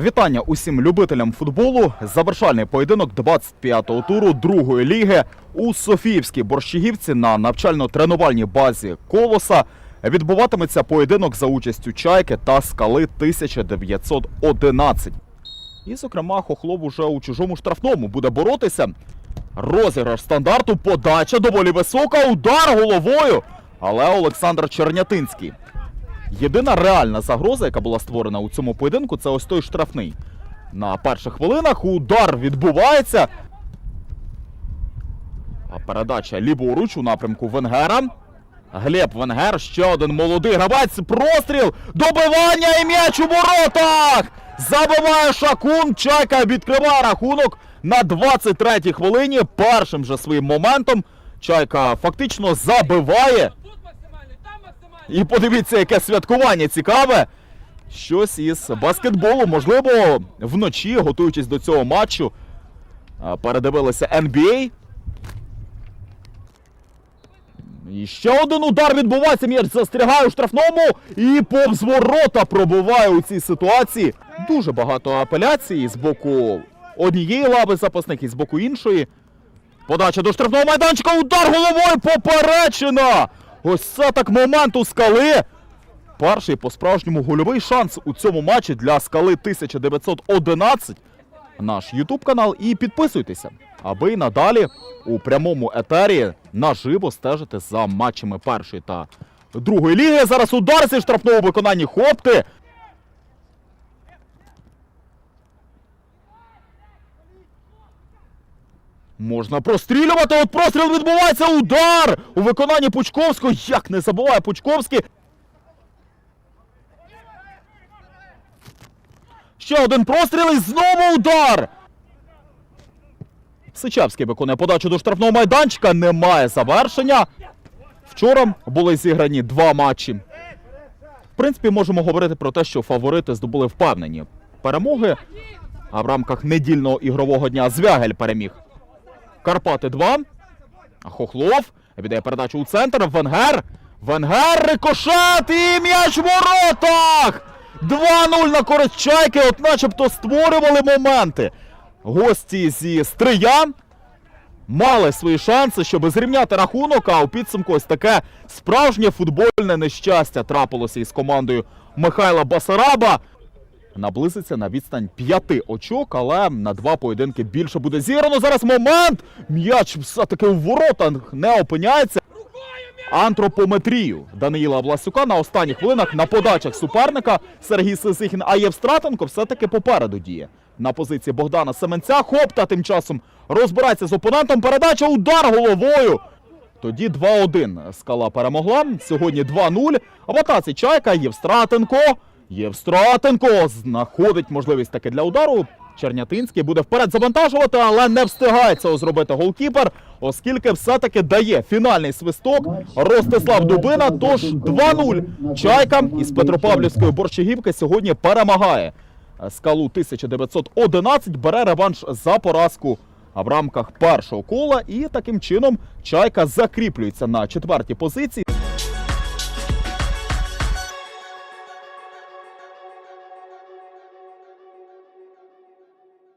Вітання усім любителям футболу. Завершальний поєдинок 25-го туру другої ліги у Софіївській Борщагівці на навчально-тренувальній базі Колоса. Відбуватиметься поєдинок за участю Чайки та Скали 1911. І, зокрема, Хохлов уже у чужому штрафному буде боротися. Розіграш стандарту, подача доволі висока, удар головою. Але Олександр Чернятинський Єдина реальна загроза, яка була створена у цьому поєдинку, це ось той штрафний. На перших хвилинах удар відбувається. А передача ліворуч у напрямку Венгера. Глеб Венгер, ще один молодий гравець. Простріл! Добивання і м'яч у воротах! Забиває Шакун. Чайка відкриває рахунок на 23-й хвилині. Першим же своїм моментом Чайка фактично забиває. І подивіться, яке святкування цікаве. Щось із баскетболу, можливо, вночі, готуючись до цього матчу, передивилися NBA. І ще один удар відбувається. М'яч застрягає у штрафному і повз ворота пробуває у цій ситуації. Дуже багато апеляцій з боку однієї лави запасних і з боку іншої. Подача до штрафного майданчика, удар головою поперечина! Ось це так момент у скали. Перший по-справжньому гольовий шанс у цьому матчі для скали 1911. Наш Ютуб канал і підписуйтеся, аби надалі у прямому етері наживо стежити за матчами першої та другої ліги. Зараз удар зі штрафного виконання хопти. Можна прострілювати. От простріл відбувається. Удар у виконанні Пучковського. Як не забуває Пучковський. Ще один простріл і знову удар. Сичавський виконує подачу до штрафного майданчика. Немає завершення. Вчора були зіграні два матчі. В принципі, можемо говорити про те, що фаворити здобули впевнені перемоги. А в рамках недільного ігрового дня Звягель переміг. Карпати 2. Хохлов віддає передачу у центр. Венгер. Венгер рикошет і м'яч в воротах! 2-0 на користь чайки. От начебто створювали моменти. Гості зі Стрия мали свої шанси, щоб зрівняти рахунок, а у підсумку ось таке справжнє футбольне нещастя трапилося із командою Михайла Басараба. Наблизиться на відстань п'яти очок, але на два поєдинки більше буде зіграно. Зараз момент. М'яч все-таки у воротах не опиняється. Антропометрію Даниїла Власюка на останніх хвилинах на подачах суперника Сергій Сисихін, а Євстратенко все-таки попереду діє. На позиції Богдана Семенця. Хопта тим часом розбирається з опонентом. Передача удар головою. Тоді 2-1 скала перемогла. Сьогодні 2-0. В атаці Чайка Євстратенко. Євстратенко знаходить можливість таки для удару. Чернятинський буде вперед завантажувати, але не встигає цього зробити голкіпер, оскільки все-таки дає фінальний свисток Ростислав Дубина. Тож 2-0. Чайка із Петропавлівської Борщагівки сьогодні перемагає. Скалу 1911 бере реванш за поразку в рамках першого кола, і таким чином Чайка закріплюється на четвертій позиції.